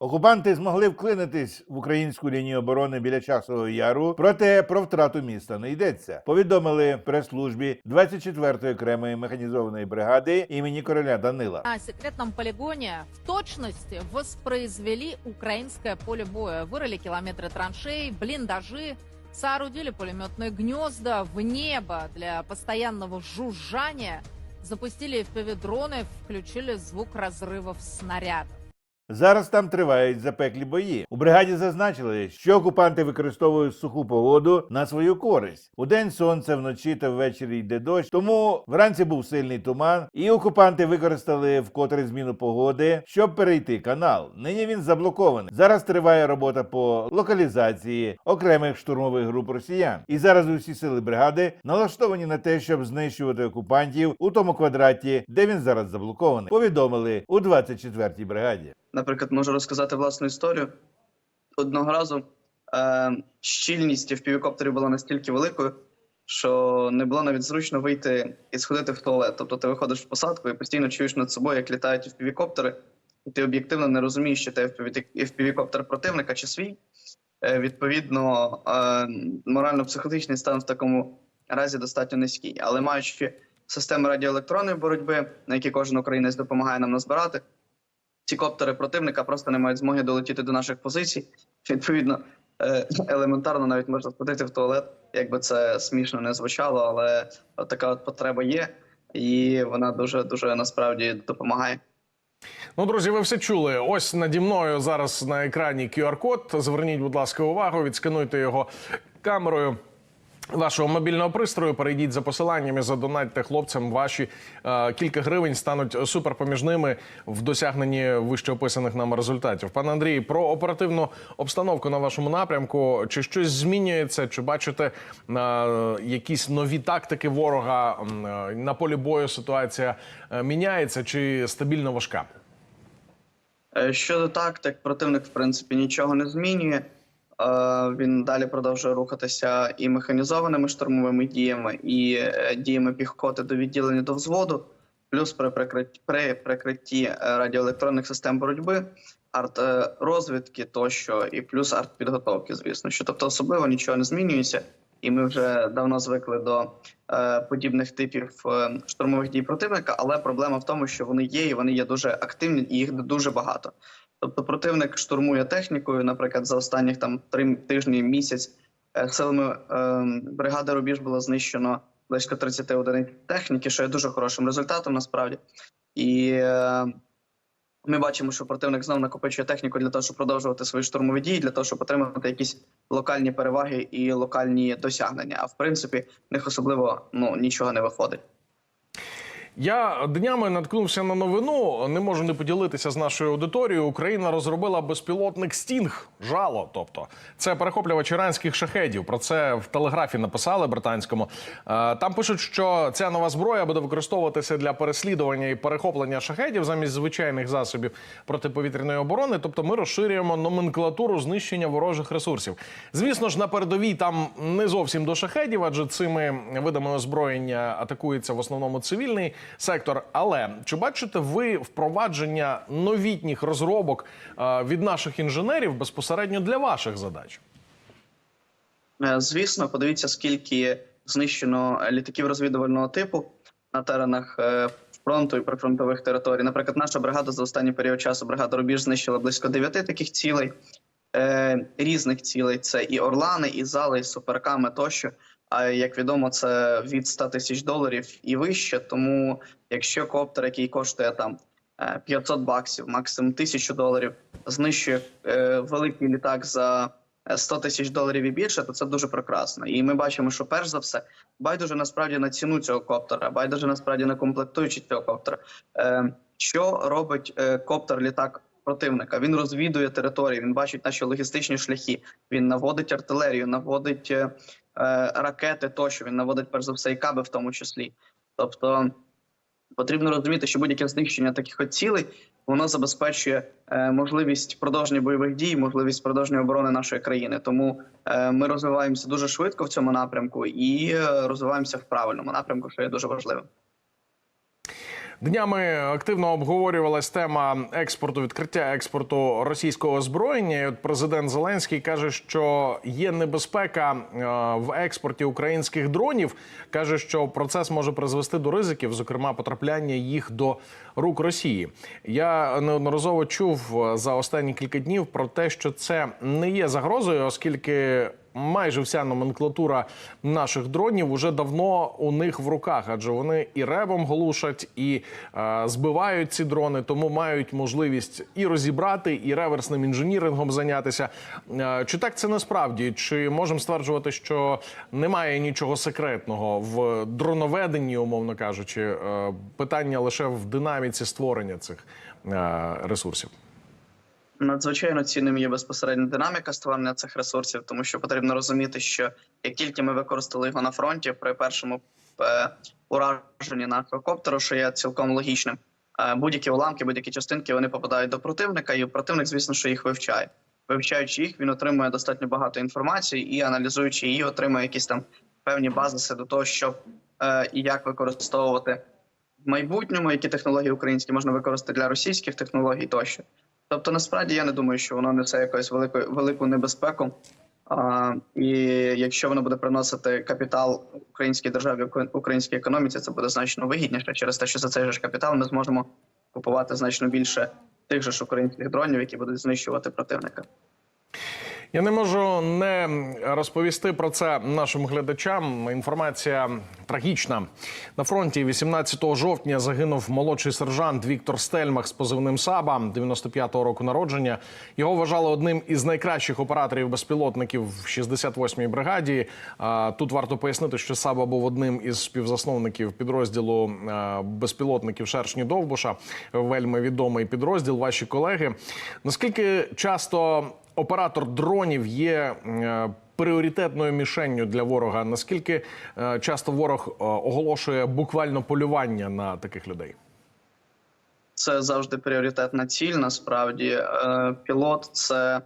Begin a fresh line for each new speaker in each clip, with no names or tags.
Окупанти змогли вклинитись в українську лінію оборони біля часового яру, проте про втрату міста не йдеться. Повідомили в прес-службі 24-ї окремої механізованої бригади імені короля Данила.
На секретном полигоне в точности воспроизвели украинское поле боя. Вырыли километры траншей, блиндажи, соорудили пулеметные гнезда в небо для постоянного жужжания, запустили FPV-дроны, включили звук разрывов снарядов.
Зараз там тривають запеклі бої. У бригаді зазначили, що окупанти використовують суху погоду на свою користь. Удень сонце, вночі та ввечері йде дощ. Тому вранці був сильний туман, і окупанти використали вкотре зміну погоди, щоб перейти канал. Нині він заблокований. Зараз триває робота по локалізації окремих штурмових груп росіян. І зараз усі сили бригади налаштовані на те, щоб знищувати окупантів у тому квадраті, де він зараз заблокований. Повідомили у 24-й бригаді.
Наприклад, можу розказати власну історію. Одного разу е, щільність впівікоптерів була настільки великою, що не було навіть зручно вийти і сходити в туалет. Тобто ти виходиш в посадку і постійно чуєш над собою, як літають впівікоптери, і ти об'єктивно не розумієш, чи це впівікоптер противника чи свій. Е, відповідно, е, морально-психологічний стан в такому разі достатньо низький. Але маючи системи радіоелектронної боротьби, на які кожен українець допомагає нам назбирати, ці коптери противника просто не мають змоги долетіти до наших позицій. Відповідно, е, елементарно навіть можна сходити в туалет, якби це смішно не звучало, але така от потреба є, і вона дуже дуже насправді допомагає.
Ну, друзі, ви все чули. Ось наді мною зараз на екрані QR-код. Зверніть, будь ласка, увагу, відскануйте його камерою. Вашого мобільного пристрою перейдіть за посиланням і задонатьте хлопцям. Ваші е, кілька гривень стануть суперпоміжними в досягненні вище описаних нами результатів. Пане Андрій, про оперативну обстановку на вашому напрямку. Чи щось змінюється? Чи бачите е, якісь нові тактики ворога е, на полі бою? Ситуація е, міняється чи стабільно важка?
Е, Щодо тактик, противник в принципі нічого не змінює. Е, Він далі продовжує рухатися і механізованими штурмовими діями, і е, діями піхоти до відділення до взводу, плюс при прикритті, при прикритті е, радіоелектронних систем боротьби, арт-розвідки тощо, і плюс арт-підготовки, звісно, що тобто особливо нічого не змінюється, і ми вже давно звикли до подібних типів штурмових дій противника. Але проблема в тому, що вони є, і вони є дуже активні, і їх дуже багато. Тобто противник штурмує технікою, наприклад, за останніх там три тижні місяць е, силами е, бригади Рубіж було знищено близько 30 одиниць техніки, що є дуже хорошим результатом насправді. І е, ми бачимо, що противник знову накопичує техніку для того, щоб продовжувати свої штурмові дії, для того, щоб отримати якісь локальні переваги і локальні досягнення. А в принципі, в них особливо ну нічого не виходить.
Я днями наткнувся на новину. Не можу не поділитися з нашою аудиторією. Україна розробила безпілотник Стінг. Жало. Тобто, це перехоплювач іранських шахедів. Про це в телеграфі написали британському. Е, Там пишуть, що ця нова зброя буде використовуватися для переслідування і перехоплення шахедів замість звичайних засобів протиповітряної оборони. Тобто, ми розширюємо номенклатуру знищення ворожих ресурсів. Звісно ж, на передовій там не зовсім до шахедів, адже цими видами озброєння атакується в основному цивільний сектор. Але чи бачите ви впровадження новітніх розробок е, від наших інженерів безпосередньо для ваших задач?
Е, Звісно, подивіться, скільки знищено літаків розвідувального типу на теренах е, фронту і прифронтових територій. Наприклад, наша бригада за останній період часу бригада Рубіж знищила близько дев'яти таких цілей, різних цілей. Це і орлани, і зали, і суперками тощо. А як відомо, це від 100 тисяч доларів і вище. Тому, якщо коптер, який коштує там е, 500 баксів, максимум 1000 доларів, знищує е, великий літак за е, 100 тисяч доларів і більше, то це дуже прекрасно. І ми бачимо, що перш за все байдуже насправді на ціну цього коптера, байдуже насправді на комплектуючі цього коптера. Е, що робить е, коптер літак? Противника він розвідує території, він бачить наші логістичні шляхи. Він наводить артилерію, наводить е, е, ракети, тощо він наводить перш за все і каби, в тому числі. Тобто потрібно розуміти, що будь-яке знищення таких от цілей воно забезпечує е, можливість продовження бойових дій, можливість продовження оборони нашої країни. Тому е, ми розвиваємося дуже швидко в цьому напрямку і е, розвиваємося в правильному напрямку, що є дуже важливим.
Днями активно обговорювалась тема експорту, відкриття експорту російського озброєння. І от президент Зеленський каже, що є небезпека е, в експорті українських дронів. каже, що процес може призвести до ризиків, зокрема потрапляння їх до рук Росії. Я неодноразово чув е, за останні кілька днів про те, що це не є загрозою, оскільки майже вся номенклатура наших дронів уже давно у них в руках, адже вони і ревом глушать, і е, збивають ці дрони, тому мають можливість і розібрати, і реверсним інженірингом зайнятися. Е, чи так це насправді? Чи можемо стверджувати, що немає нічого секретного в дроноведенні, умовно кажучи, е, питання лише в динаміці створення цих е, ресурсів?
Надзвичайно цінним є безпосередньо динаміка створення цих ресурсів, тому що потрібно розуміти, що як тільки ми використали його на фронті при першому е, ураженні нашого коптеру, що є цілком логічним, е, будь-які уламки, будь-які частинки вони попадають до противника, і противник, звісно, що їх вивчає. Вивчаючи їх, він отримує достатньо багато інформації і аналізуючи її, отримує якісь там певні базиси до того, щоб е, і як використовувати в майбутньому, які технології українські можна використати для російських технологій тощо. Тобто, насправді я не думаю, що воно несе якусь велику велику небезпеку. А, і якщо воно буде приносити капітал українській державі, ук- українській економіці, це буде значно вигідніше через те, що за цей же капітал ми зможемо купувати значно більше тих же ж українських дронів, які будуть знищувати противника.
Я не можу не розповісти про це нашим глядачам. Інформація трагічна. На фронті 18 жовтня загинув молодший сержант Віктор Стельмах з позивним Саба 95-го року народження. Його вважали одним із найкращих операторів безпілотників в 68-й бригаді. Тут варто пояснити, що Саба був одним із співзасновників підрозділу безпілотників Шершні Довбуша. Вельми відомий підрозділ. Ваші колеги. Наскільки часто оператор дронів є е, пріоритетною мішенню для ворога. Наскільки е, часто ворог е, оголошує буквально полювання на таких людей?
Це завжди пріоритетна ціль. Насправді, пілот це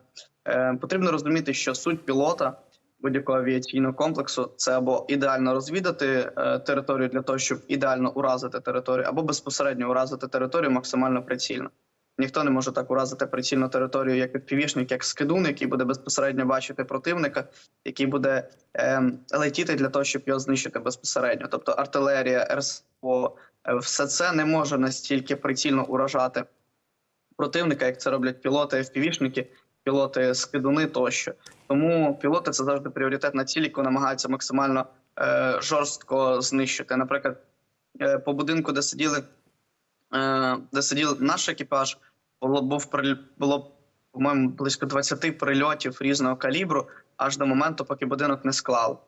потрібно розуміти, що суть пілота будь-якого авіаційного комплексу це або ідеально розвідати територію для того, щоб ідеально уразити територію, або безпосередньо уразити територію максимально прицільно. Ніхто не може так уразити прицільну територію, як відпівішник, як скидун, який буде безпосередньо бачити противника, який буде е, летіти для того, щоб його знищити безпосередньо. Тобто артилерія, РСО, е, все це не може настільки прицільно уражати противника, як це роблять пілоти, FPV-шники, пілоти скидуни тощо. Тому пілоти це завжди пріоритетна ціль, яку намагаються максимально е, жорстко знищити. Наприклад, е, по будинку, де сиділи, де сидів наш екіпаж, було був було по-моєму близько 20 прильотів різного калібру, аж до моменту, поки будинок не склав.